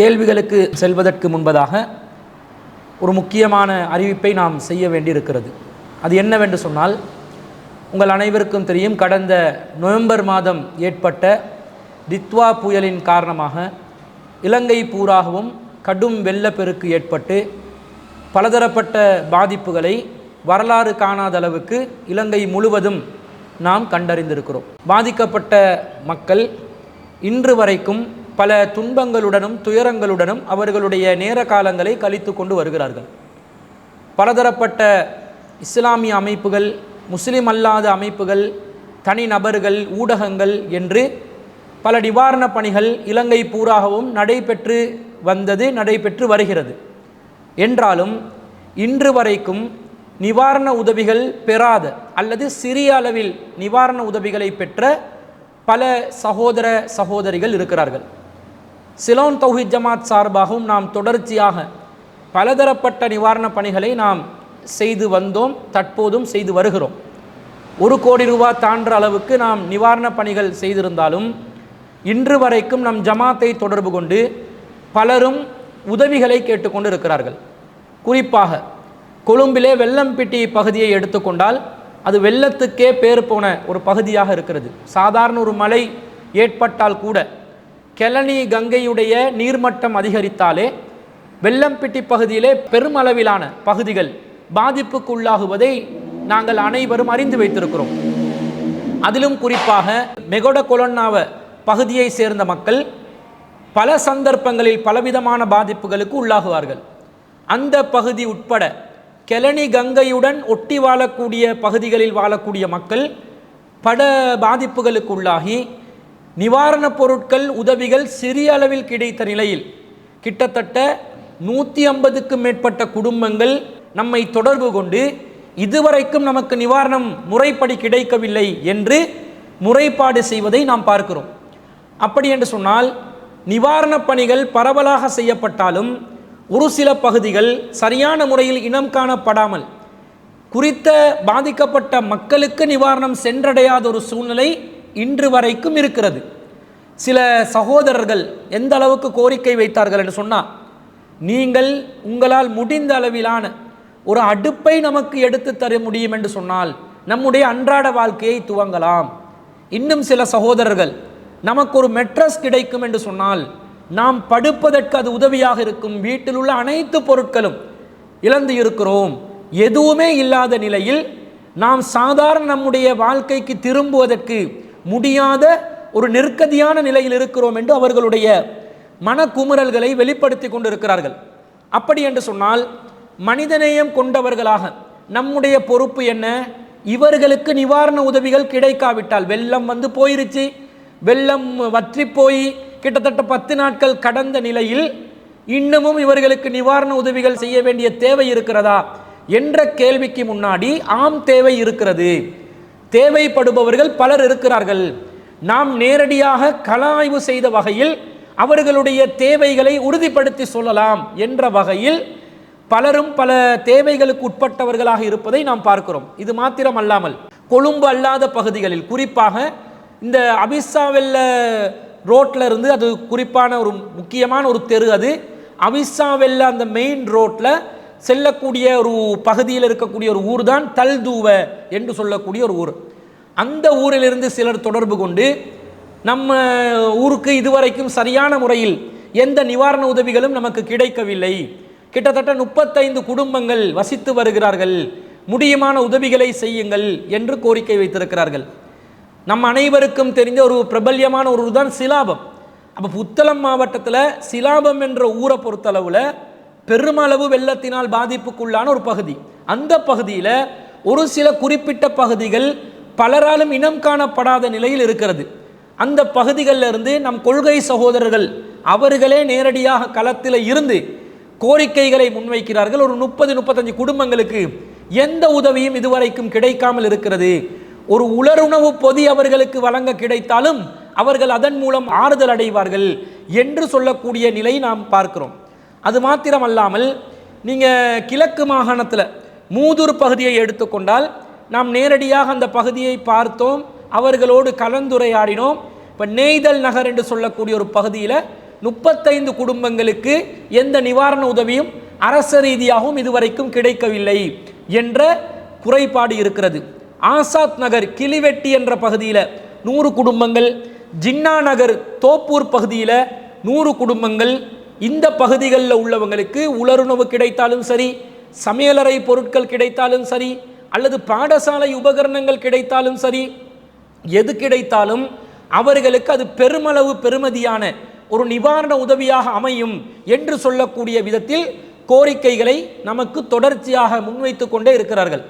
கேள்விகளுக்கு செல்வதற்கு முன்பதாக ஒரு முக்கியமான அறிவிப்பை நாம் செய்ய வேண்டியிருக்கிறது. அது என்னவென்று சொன்னால் உங்கள் அனைவருக்கும் தெரியும் கடந்த நவம்பர் மாதம் ஏற்பட்ட தித்வா புயலின் காரணமாக இலங்கை பூராகவும் கடும் வெள்ளப்பெருக்கு ஏற்பட்டு பலதரப்பட்ட பாதிப்புகளை வரலாறு காணாத அளவுக்கு இலங்கை முழுவதும் நாம் கண்டறிந்திருக்கிறோம். பாதிக்கப்பட்ட மக்கள் இன்று வரைக்கும் பல துன்பங்களுடனும் துயரங்களுடனும் அவர்களுடைய நேர காலங்களை கழித்து கொண்டு வருகிறார்கள். பலதரப்பட்ட இஸ்லாமிய அமைப்புகள் முஸ்லிம் அல்லாத அமைப்புகள் தனிநபர்கள் ஊடகங்கள் என்று பல நிவாரண பணிகள் இலங்கை பூராகவும் நடைபெற்று வந்தது நடைபெற்று வருகிறது. என்றாலும் இன்று வரைக்கும் நிவாரண உதவிகள் பெறாத அல்லது சிறிய அளவில் நிவாரண உதவிகளை பெற்ற பல சகோதர சகோதரிகள் இருக்கிறார்கள். சிலோன் தௌஹித் ஜமாத் சார்பாகவும் நாம் தொடர்ச்சியாக பலதரப்பட்ட நிவாரணப் பணிகளை நாம் செய்து வந்தோம் தற்போதும் செய்து வருகிறோம். ஒரு கோடி ரூபாய் தாண்டுற அளவுக்கு நாம் நிவாரணப் பணிகள் செய்திருந்தாலும் இன்று வரைக்கும் நம் ஜமாத்தை தொடர்பு கொண்டு பலரும் உதவிகளை கேட்டுக்கொண்டு இருக்கிறார்கள் குறிப்பாக கொழும்பிலே வெள்ளம்பிட்டி பகுதியை எடுத்துக்கொண்டால் அது வெள்ளத்துக்கே பேர் போன ஒரு பகுதியாக இருக்கிறது. சாதாரண ஒரு மழை ஏற்பட்டால் கூட கெலனி கங்கையுடைய நீர்மட்டம் அதிகரித்தாலே வெள்ளம்பிட்டி பகுதியிலே பெருமளவிலான பகுதிகள் பாதிப்புக்குள்ளாகுவதை நாங்கள் அனைவரும் அறிந்து வைத்திருக்கிறோம். அதிலும் குறிப்பாக மெகொட கொலன்னாவ பகுதியை சேர்ந்த மக்கள் பல சந்தர்ப்பங்களில் பலவிதமான பாதிப்புகளுக்கு உள்ளாகுவார்கள். அந்த பகுதி உட்பட கெலனி கங்கையுடன் ஒட்டி வாழக்கூடிய பகுதிகளில் வாழக்கூடிய மக்கள் பல பாதிப்புகளுக்கு உள்ளாகி நிவாரணப் பொருட்கள் உதவிகள் சிறிய அளவில் கிடைத்த நிலையில் கிட்டத்தட்ட நூற்றி ஐம்பதுக்கும் மேற்பட்ட குடும்பங்கள் நம்மை தொடர்பு கொண்டு இதுவரைக்கும் நமக்கு நிவாரணம் முறைப்படி கிடைக்கவில்லை என்று முறைப்பாடு செய்வதை நாம் பார்க்கிறோம். அப்படி என்று சொன்னால் நிவாரணப் பணிகள் பரவலாக செய்யப்பட்டாலும் ஒரு சில பகுதிகள் சரியான முறையில் இனம் காணப்படாமல் குறித்த பாதிக்கப்பட்ட மக்களுக்கு நிவாரணம் சென்றடையாத ஒரு சூழ்நிலை இன்று வரைக்கும் இருக்கிறது. சில சகோதரர்கள் எந்த அளவுக்கு கோரிக்கை வைத்தார்கள் என்று சொன்னால் நீங்கள் உங்களால் முடிந்த அளவிலான ஒரு அடுப்பை நமக்கு எடுத்து தர முடியும் என்று சொன்னால் நம்முடைய அன்றாட வாழ்க்கையை துவங்கலாம். இன்னும் சில சகோதரர்கள் நமக்கு ஒரு மெட்ரஸ் கிடைக்கும் என்று சொன்னால் நாம் படுப்பதற்கு அது உதவியாக இருக்கும். வீட்டில் உள்ள அனைத்து பொருட்களும் இழந்து இருக்கிறோம். எதுவுமே இல்லாத நிலையில் நாம் சாதாரண நம்முடைய வாழ்க்கைக்கு திரும்புவதற்கு முடியாத ஒரு நெருக்கடியான நிலையில் இருக்கிறோம் என்று அவர்களுடைய மனக்குமுறல்களை வெளிப்படுத்தி கொண்டிருக்கிறார்கள். அப்படி என்று சொன்னால் மனிதநேயம் கொண்டவர்களாக நம்முடைய பொறுப்பு என்ன? இவர்களுக்கு நிவாரண உதவிகள் கிடைக்காவிட்டால் வெள்ளம் வந்து போயிருச்சு. வெள்ளம் வற்றி போய் கிட்டத்தட்ட பத்து நாட்கள் கடந்த நிலையில் இன்னமும் இவர்களுக்கு நிவாரண உதவிகள் செய்ய வேண்டிய தேவை இருக்கிறதா? என்ற கேள்விக்கு முன்னாடி ஆம் தேவை இருக்கிறது. தேவைப்படுபவர்கள் பலர் இருக்கிறார்கள். நாம் நேரடியாக கள ஆய்வு செய்த வகையில் அவர்களுடைய தேவைகளை உறுதிப்படுத்தி சொல்லலாம் என்ற வகையில் பலரும் பல தேவைகளுக்கு உட்பட்டவர்களாக இருப்பதை நாம் பார்க்கிறோம். இது மாத்திரம் அல்லாமல் கொழும்பு அல்லாத பகுதிகளில் குறிப்பாக இந்த அபிசாவெல்ல ரோட்ல இருந்து அது குறிப்பான ஒரு முக்கியமான ஒரு தெரு அது. அவிசாவெல்ல அந்த மெயின் ரோட்டில் செல்லக்கூடிய ஒரு பகுதியில் இருக்கக்கூடிய ஒரு ஊர் தான் தல்தூவ என்று சொல்லக்கூடிய ஒரு ஊர். அந்த ஊரிலிருந்து சிலர் தொடர்பு கொண்டு நம்ம ஊருக்கு இதுவரைக்கும் சரியான முறையில் எந்த நிவாரண உதவிகளும் நமக்கு கிடைக்கவில்லை. கிட்டத்தட்ட முப்பத்தைந்து குடும்பங்கள் வசித்து வருகிறார்கள். முடியுமான உதவிகளை செய்யுங்கள் என்று கோரிக்கை வைத்திருக்கிறார்கள். நம் அனைவருக்கும் தெரிந்த ஒரு பிரபல்யமான ஒரு ஊர் தான் சிலாபம். அப்போ புத்தளம் மாவட்டத்தில் சிலாபம் என்ற ஊரை பொறுத்தளவில் பெருமளவு வெள்ளத்தினால் பாதிப்புக்குள்ளான ஒரு பகுதி. அந்த பகுதியில் ஒரு சில குறிப்பிட்ட பகுதிகள் பலராலும் இனம் காணப்படாத நிலையில் இருக்கிறது. அந்த பகுதிகளில் இருந்து நம் கொள்கை சகோதரர்கள் அவர்களே நேரடியாக களத்தில் இருந்து கோரிக்கைகளை முன்வைக்கிறார்கள். ஒரு முப்பது முப்பத்தஞ்சு குடும்பங்களுக்கு எந்த உதவியும் இதுவரைக்கும் கிடைக்காமல் இருக்கிறது. ஒரு உலருணவு பொதி அவர்களுக்கு வழங்க கிடைத்தாலும் அவர்கள் அதன் மூலம் ஆறுதல் அடைவார்கள் என்று சொல்லக்கூடிய நிலை நாம் பார்க்கிறோம். அது மாத்திரமல்லாமல் நீங்கள் கிழக்கு மாகாணத்தில் மூதூர் பகுதியை எடுத்துக்கொண்டால் நாம் நேரடியாக அந்த பகுதியை பார்த்தோம் அவர்களோடு கலந்துரையாடினோம். இப்போ நெய்தல் நகர் என்று சொல்லக்கூடிய ஒரு பகுதியில் முப்பத்தைந்து குடும்பங்களுக்கு எந்த நிவாரண உதவியும் அரச ரீதியாகவும் இதுவரைக்கும் கிடைக்கவில்லை என்ற குறைபாடு இருக்கிறது. ஆசாத் நகர் கிளிவெட்டி என்ற பகுதியில் நூறு குடும்பங்கள் ஜின்னா நகர் தோப்பூர் பகுதியில் நூறு குடும்பங்கள் இந்த பகுதிகளில் உள்ளவங்களுக்கு உலருணவு கிடைத்தாலும் சரி சமையலறை பொருட்கள் கிடைத்தாலும் சரி அல்லது பாடசாலை உபகரணங்கள் கிடைத்தாலும் சரி எது கிடைத்தாலும் அவர்களுக்கு அது பெருமளவு பெருமதியான ஒரு நிவாரண உதவியாக அமையும் என்று சொல்லக்கூடிய விதத்தில் கோரிக்கைகளை நமக்கு தொடர்ச்சியாக முன்வைத்து கொண்டே இருக்கிறார்கள்.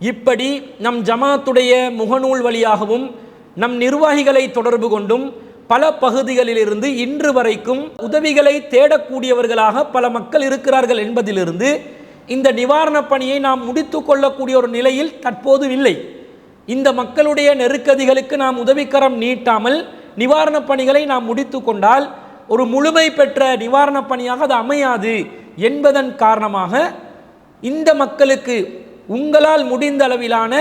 இப்படி நம் ஜமாத்துடைய முகநூல் வழியாகவும் நம் நிர்வாகிகளை தொடர்பு கொண்டும் பல பகுதிகளிலிருந்து இன்று வரைக்கும் உதவிகளை தேடக்கூடியவர்களாக பல மக்கள் இருக்கிறார்கள் என்பதிலிருந்து இந்த நிவாரணப் பணியை நாம் முடித்து கொள்ளக்கூடிய ஒரு நிலையில் தற்போது இல்லை. இந்த மக்களுடைய நெருக்கடிகளுக்கு நாம் உதவிக்கரம் நீட்டாமல் நிவாரணப் பணிகளை நாம் முடித்து கொண்டால் ஒரு முழுமை பெற்ற நிவாரணப் பணியாக அது அமையாது என்பதன் காரணமாக இந்த மக்களுக்கு உங்களால் முடிந்த அளவிலான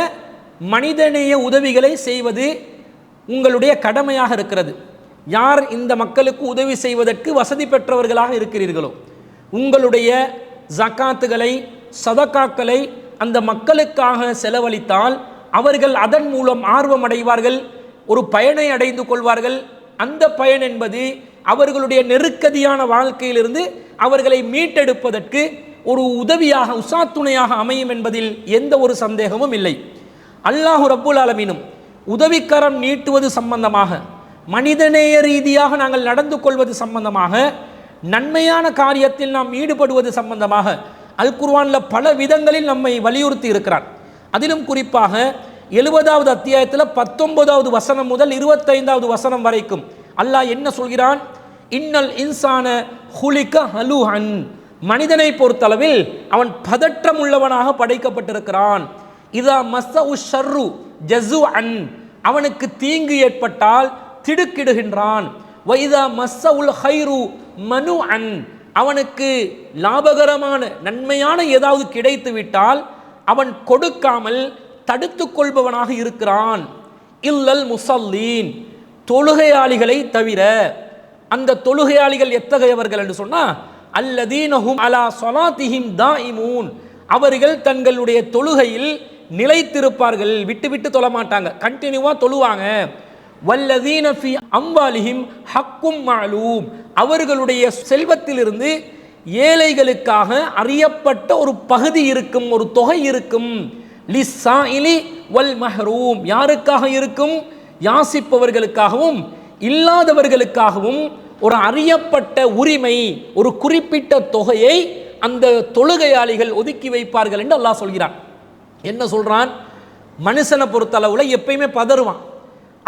மனிதநேய உதவிகளை செய்வது உங்களுடைய கடமையாக இருக்கிறது. யார் இந்த மக்களுக்கு உதவி செய்வதற்கு வசதி பெற்றவர்களாக இருக்கிறீர்களோ உங்களுடைய ஜக்காத்துகளை சதக்காக்களை அந்த மக்களுக்காக செலவழித்தால் அவர்கள் அதன் மூலம் ஆர்வம் அடைவார்கள் ஒரு பயனை அடைந்து கொள்வார்கள். அந்த பயன் என்பது அவர்களுடைய நெருக்கடியான வாழ்க்கையிலிருந்து அவர்களை மீட்டெடுப்பதற்கு ஒரு உதவியாக உசாத்துணையாக அமையும் என்பதில் எந்த ஒரு சந்தேகமும் இல்லை. அல்லாஹு ரப்புல் அலமீனும் உதவிக்கரம் நீட்டுவது சம்பந்தமாக மனிதநேய ரீதியாக நாங்கள் நடந்து கொள்வது சம்பந்தமாக நன்மையான காரியத்தில் நாம் ஈடுபடுவது சம்பந்தமாக அல் குர்வானில் பல விதங்களில் நம்மை வலியுறுத்தி இருக்கிறான் அதிலும் குறிப்பாக எழுபதாவது அத்தியாயத்தில் பத்தொன்பதாவது வசனம் முதல் இருபத்தைந்தாவது வசனம் வரைக்கும் அல்லாஹ் என்ன சொல்கிறான்? இன்னல் இன்சான ஹுலிக ஹலுஹன். மனிதனை பொறுத்தளவில் அவன் பதற்றம் உள்ளவனாக படைக்கப்பட்டிருக்கிறான். இதா மஸ்ஸ ஷர்ரு ஜஸு அன் அவனுக்கு தீங்கு ஏற்பட்டால் திடுக்கிடுகின்றான். வைதா மஸ்ஸ உல் ஹைரு மனு அன் அவனுக்கு லாபகரமான நன்மையான ஏதாவது கிடைத்து விட்டால் அவன் கொடுக்காமல் தடுத்து கொள்பவனாக இருக்கிறான். இல்லல் முசல்லீன். தொழுகையாளிகளை தவிர அந்த தொழுகையாளிகள் எத்தகையவர்கள் என்று சொன்னால் அல்லதீனஹும் அலா சொலாத்திஹிம் தாயிமூன். அவர்கள் தங்களுடைய தொழுகையில் நிலைத்திருப்பார்கள் விட்டு விட்டு தொழ மாட்டாங்க கண்டினியூவாக தொழுவாங்க. வல்லதீன ஃபி அம்வாலிஹிம் ஹக்கும் மாலூம். அவர்களுடைய செல்வத்திலிருந்து ஏழைகளுக்காக அறியப்பட்ட ஒரு பகுதி இருக்கும் ஒரு தொகை இருக்கும். லிஸ்ஸாயிலி வல் மஹரூம். யாருக்காக இருக்கும்? யாசிப்பவர்களுக்காகவும் இல்லாதவர்களுக்காகவும் ஒரு அறியப்பட்ட உரிமை ஒரு குறிப்பிட்ட தொகையை அந்த தொழுகையாளிகள் ஒதுக்கி வைப்பார்கள் என்று அல்லாஹ் சொல்கிறான். என்ன சொல்றான்? மனுஷனை பொறுத்தளவில் எப்பயுமே பதறுவான்.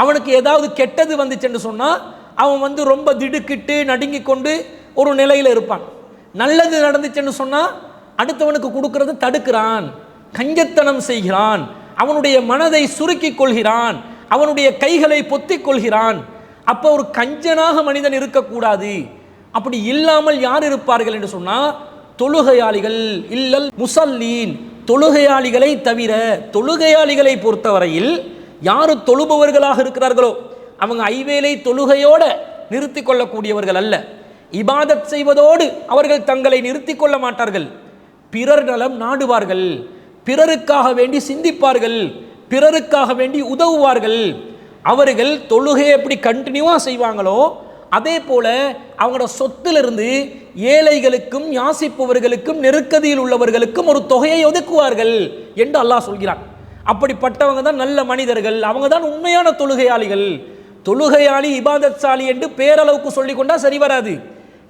அவனுக்கு ஏதாவது கெட்டது வந்துச்சுன்னு சொன்னால் அவன் வந்து ரொம்ப திடுக்கிட்டு நடுங்கி கொண்டு ஒரு நிலையில் இருப்பான். நல்லது நடந்துச்சுன்னு சொன்னால் அடுத்தவனுக்கு கொடுக்கறத தடுக்கிறான் கஞ்சத்தனம் செய்கிறான் அவனுடைய மனதை சுருக்கிக் கொள்கிறான் அவனுடைய கைகளை பொத்திக் கொள்கிறான். அப்போ ஒரு கஞ்சனாக மனிதன் இருக்கக்கூடாது. அப்படி இல்லாமல் யார் இருப்பார்கள் என்று சொன்னால் தொழுகையாளிகள் இல்லல் முசல்லீன். தொழுகையாளிகளை தவிர தொழுகையாளிகளை பொறுத்தவரையில் யார் தொழுபவர்களாக இருக்கிறார்களோ அவங்க ஐவேளை தொழுகையோடு நிறுத்தி கொள்ளக்கூடியவர்கள் அல்ல. இபாதத் செய்வதோடு அவர்கள் தங்களை நிறுத்தி கொள்ள மாட்டார்கள். பிறர் நலம் நாடுவார்கள். பிறருக்காக வேண்டி சிந்திப்பார்கள். பிறருக்காக வேண்டி உதவுவார்கள். அவர்கள் தொழுகையை எப்படி கண்டினியூவாக செய்வாங்களோ அதே போல அவங்களோட சொத்திலிருந்து ஏழைகளுக்கும் யாசிப்பவர்களுக்கும் நெருக்கதியில் உள்ளவர்களுக்கும் ஒரு தொகையை ஒதுக்குவார்கள் என்று அல்லாஹ் சொல்கிறான். அப்படிப்பட்டவங்க தான் நல்ல மனிதர்கள். அவங்க தான் உண்மையான தொழுகையாளிகள். தொழுகையாளி இபாதத்சாலி என்று பேரளவுக்கு சொல்லிக்கொண்டால் சரி வராது.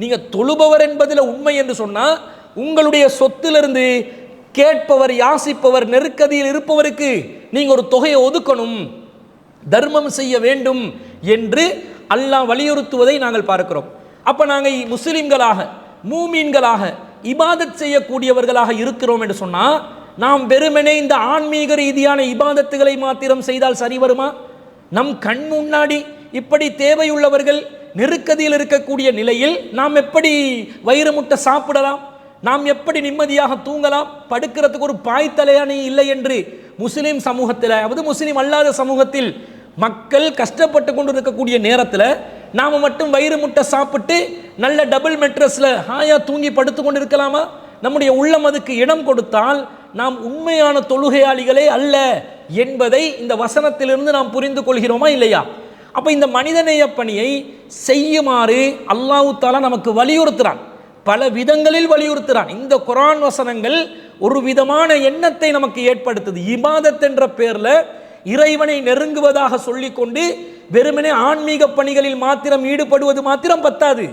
நீங்கள் தொழுபவர் என்பதில் உண்மை என்று சொன்னால் உங்களுடைய சொத்திலிருந்து கேட்பவர் யாசிப்பவர் நெருக்கதியில் இருப்பவருக்கு நீங்கள் ஒரு தொகையை ஒதுக்கணும். தர்மம் செய்ய வேண்டும் என்று அல்லாஹ் வலியுறுத்துவதை நாங்கள் பார்க்கிறோம். அப்போ நாங்கள் முஸ்லிம்களாக மூமீன்களாக இபாதத் செய்யக்கூடியவர்களாக இருக்கிறோம் என்று சொன்னால் நாம் வெறுமனே இந்த ஆன்மீக ரீதியான இபாதத்துகளை மாத்திரம் செய்தால் சரி வருமா? நம் கண் முன்னாடி இப்படி தேவையுள்ளவர்கள் நெருக்கதியில் இருக்கக்கூடிய நிலையில் நாம் எப்படி வயிறு முட்டை சாப்பிடலாம்? நாம் எப்படி நிம்மதியாக தூங்கலாம்? படுக்கிறதுக்கு ஒரு பாய் தலையணை இல்லை என்று முஸ்லீம் சமூகத்தில் அதாவது முஸ்லீம் அல்லாத சமூகத்தில் மக்கள் கஷ்டப்பட்டு கொண்டு இருக்கக்கூடிய நேரத்தில் நாம் மட்டும் வயிறு முட்டை சாப்பிட்டு நல்ல டபுள் மெட்ரஸில் ஹாயா தூங்கி படுத்து கொண்டு இருக்கலாமா நம்முடைய உள்ளம் அதுக்கு இடம் கொடுத்தால் நாம் உண்மையான தொழுகையாளிகளே அல்ல என்பதை இந்த வசனத்திலிருந்து நாம் புரிந்து கொள்கிறோமா இல்லையா? அப்போ இந்த மனிதநேய பணியை செய்யுமாறு அல்லாஹு தாலா நமக்கு வலியுறுத்துறான். பல விதங்களில் வலியுறுத்துறான். இந்த குரான் வசனங்கள் ஒரு விதமான எண்ணத்தை நமக்கு ஏற்படுத்துது. இபாதத் என்ற பேரில் இறைவனை நெருங்குவதாக சொல்லிக்கொண்டு வெறுமனே ஆன்மீக பணிகளில் மாத்திரம் ஈடுபடுவது மாத்திரம் பத்தாது.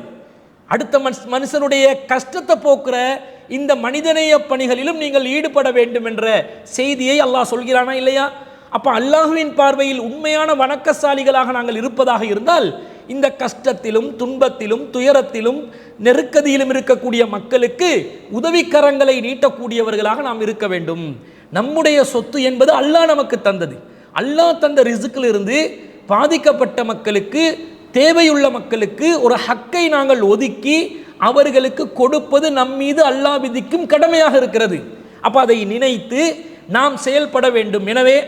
அடுத்த மனுஷனுடைய கஷ்டத்தை போக்குற இந்த மனிதநேய பணிகளிலும் நீங்கள் ஈடுபட வேண்டும் என்ற செய்தியை அல்லாஹ் சொல்கிறானா இல்லையா? அப்போ அல்லாஹுவின் பார்வையில் உண்மையான வணக்கசாலிகளாக நாங்கள் இருப்பதாக இருந்தால் இந்த கஷ்டத்திலும் துன்பத்திலும் துயரத்திலும் நெருக்கதியிலும் இருக்கக்கூடிய மக்களுக்கு உதவிக்கரங்களை நீட்டக்கூடியவர்களாக நாம் இருக்க வேண்டும். நம்முடைய சொத்து என்பது அல்லாஹ் நமக்கு தந்தது. அல்லாஹ் தந்த ரிசுக்கிலிருந்து பாதிக்கப்பட்ட மக்களுக்கு தேவையுள்ள மக்களுக்கு ஒரு ஹக்கை நாங்கள் ஒதுக்கி அவர்களுக்கு கொடுப்பது நம் மீது அல்லாஹ் விதிக்கும் கடமையாக இருக்கிறது. அப்போ அதை நினைத்து நாம் செயல்பட வேண்டும். எனவே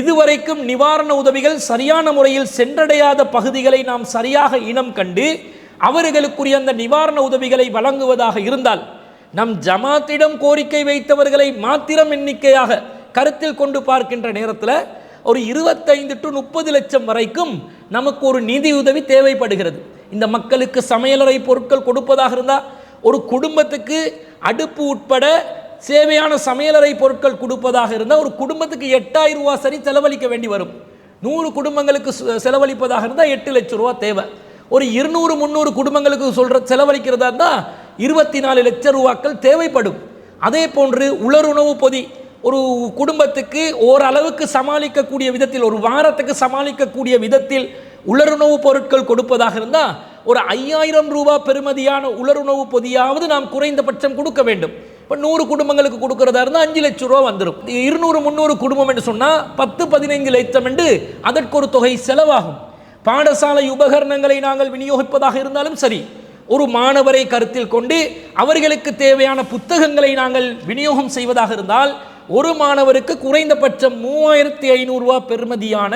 இதுவரைக்கும் நிவாரண உதவிகள் சரியான முறையில் சென்றடையாத பகுதிகளை நாம் சரியாக இனம் கண்டு அவர்களுக்குரிய அந்த நிவாரண உதவிகளை வழங்குவதாக இருந்தால் நம் ஜமாத்திடம் கோரிக்கை வைத்தவர்களை மாத்திரம் எண்ணிக்கையாக கருத்தில் கொண்டு பார்க்கின்ற நேரத்தில் ஒரு இருபத்தைந்து டு முப்பது லட்சம் வரைக்கும் நமக்கு ஒரு நிதி உதவி தேவைப்படுகிறது. இந்த மக்களுக்கு சமையலறை பொருட்கள் கொடுப்பதாக இருந்தால் ஒரு குடும்பத்துக்கு அடுப்பு உட்பட சேவையான சமையலறை பொருட்கள் கொடுப்பதாக இருந்தால் ஒரு குடும்பத்துக்கு எட்டாயிரம் ரூபா சரி செலவழிக்க வேண்டி வரும். நூறு குடும்பங்களுக்கு செலவழிப்பதாக இருந்தால் எட்டு லட்சம் ரூபா தேவை. ஒரு இருநூறு முந்நூறு குடும்பங்களுக்கு சொல்கிற செலவழிக்கிறதா இருந்தால் இருபத்தி நாலு லட்சம் ரூபாக்கள் தேவைப்படும். அதே போன்று உலருணவு பொதி ஒரு குடும்பத்துக்கு ஓரளவுக்கு சமாளிக்கக்கூடிய விதத்தில் ஒரு வாரத்துக்கு சமாளிக்கக்கூடிய விதத்தில் உலருணவு பொருட்கள் கொடுப்பதாக இருந்தால் ஒரு ஐயாயிரம் ரூபாய் பெறுமதியான உலருணவு பொதியாவது நாம் குறைந்தபட்சம் கொடுக்க வேண்டும். இப்போ நூறு குடும்பங்களுக்கு கொடுக்கறதா இருந்தால் அஞ்சு லட்சம் ரூபா வந்துடும் இருநூறு முந்நூறு குடும்பம் என்று சொன்னால் பத்து பதினைந்து லட்சம் என்று அதற்கு ஒரு தொகை செலவாகும். பாடசாலை உபகரணங்களை நாங்கள் விநியோகிப்பதாக இருந்தாலும் சரி ஒரு மாணவரை கருத்தில் கொண்டு அவர்களுக்கு தேவையான புத்தகங்களை நாங்கள் விநியோகம் செய்வதாக இருந்தால் ஒரு மாணவருக்கு குறைந்தபட்சம் மூவாயிரத்தி ஐநூறுரூவா பெறுமதியான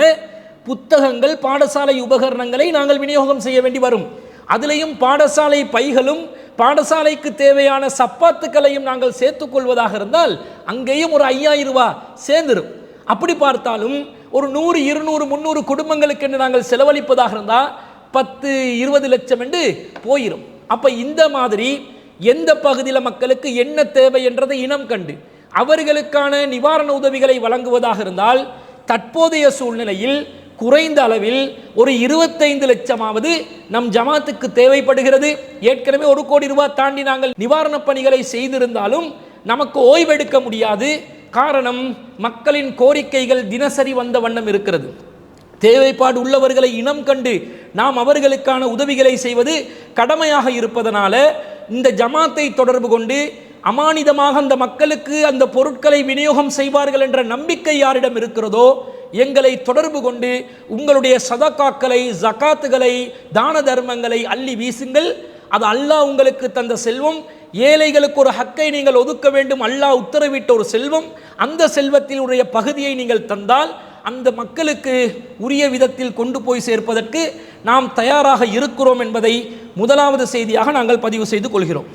புத்தகங்கள் பாடசாலை உபகரணங்களை நாங்கள் விநியோகம் செய்ய வேண்டி வரும். அதிலையும் பாடசாலை பைகளும் பாடசாலைக்கு தேவையான சப்பாத்துக்களையும் நாங்கள் சேர்த்துக்கொள்வதாக இருந்தால் அங்கேயும் ஒரு ஐயாயிரம் ரூபா சேர்ந்துரும். அப்படி பார்த்தாலும் ஒரு நூறு இருநூறு முந்நூறு குடும்பங்களுக்கு என்று நாங்கள் செலவழிப்பதாக இருந்தால் பத்து இருபது லட்சம் என்று போயிடும் அப்போ இந்த மாதிரி எந்த பகுதியில் மக்களுக்கு என்ன தேவை என்றதை இனம் கண்டு அவர்களுக்கான நிவாரண உதவிகளை வழங்குவதாக இருந்தால் தற்போதைய சூழ்நிலையில் குறைந்த அளவில் ஒரு இருபத்தைந்து லட்சமாவது நம் ஜமாத்துக்கு தேவைப்படுகிறது. ஏற்கனவே ஒரு கோடி ரூபாய் தாண்டி நாங்கள் நிவாரணப் பணிகளை செய்திருந்தாலும் நமக்கு ஓய்வெடுக்க முடியாது. காரணம் மக்களின் கோரிக்கைகள் தினசரி வந்த வண்ணம் இருக்கிறது. தேவைப்பாடு உள்ளவர்களை இனம் கண்டு நாம் அவர்களுக்கான உதவிகளை செய்வது கடமையாக இருப்பதனால இந்த ஜமாத்தை தொடர்பு கொண்டு அமானிதமாக அந்த மக்களுக்கு அந்த பொருட்களை விநியோகம் செய்வார்கள் என்ற நம்பிக்கை யாரிடம் இருக்கிறதோ எங்களை தொடர்பு கொண்டு உங்களுடைய சதக்காக்களை ஜகாத்துகளை தான தர்மங்களை அள்ளி வீசுங்கள். அது அல்லாஹ் உங்களுக்கு தந்த செல்வம். ஏழைகளுக்கு ஒரு ஹக்கை நீங்கள் ஒதுக்க வேண்டும். அல்லாஹ் உத்தரவிட்ட ஒரு செல்வம். அந்த செல்வத்தினுடைய பகுதியை நீங்கள் தந்தால் அந்த மக்களுக்கு உரிய விதத்தில் கொண்டு போய் சேர்ப்பதற்கு நாம் தயாராக இருக்கிறோம் என்பதை முதலாவது செய்தியாக நாங்கள் பதிவு செய்து கொள்கிறோம்.